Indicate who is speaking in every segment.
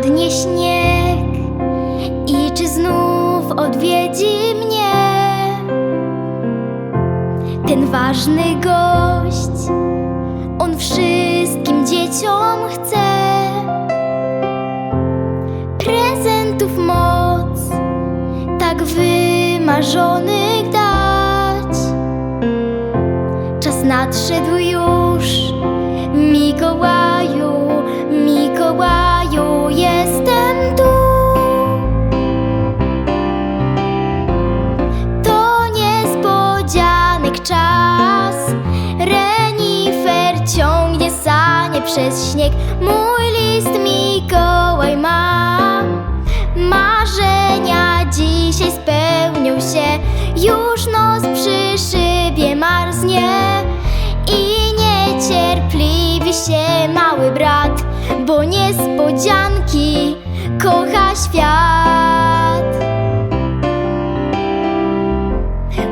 Speaker 1: Spadnie śnieg i czy znów odwiedzi mnie ten ważny gość? On wszystkim dzieciom chce prezentów moc, tak wymarzonych przez śnieg. Mój list Mikołaj ma, marzenia dzisiaj spełnią się. Już noc przy szybie marznie i niecierpliwi się mały brat, bo niespodzianki kocha świat.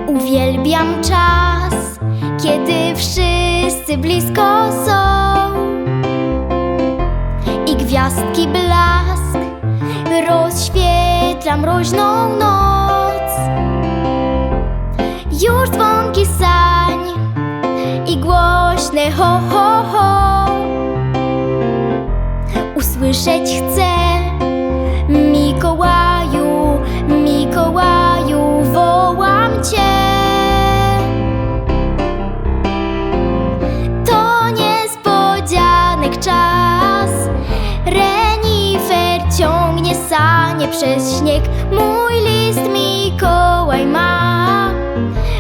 Speaker 1: Uwielbiam czas, kiedy wszyscy blisko są gwiazdki blask rozświetla mroźną noc. Już dzwonki sań i głośne ho, ho, ho usłyszeć chcę. Przez śnieg. Mój list Mikołaj ma,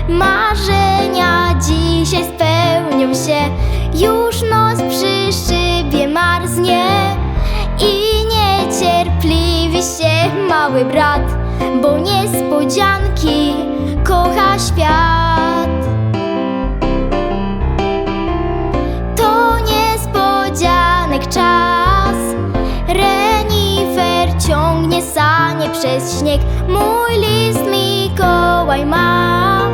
Speaker 1: marzenia dzisiaj spełnią się. Już noc przy szybie marznie i niecierpliwi się mały brat, bo niespodzianki kocha świat. przez śnieg. Mój list Mikołaj ma.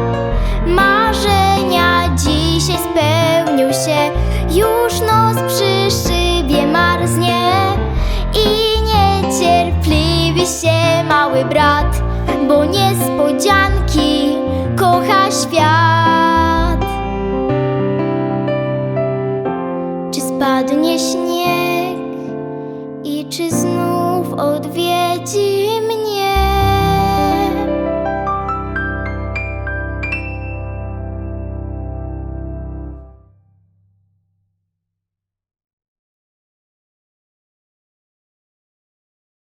Speaker 1: Marzenia dzisiaj spełnił się. Już noc przy szybie marznie. I niecierpliwi się mały brat Bo niespodzianki kocha świat. Czy spadnie śnieg i czy znów odwiedzi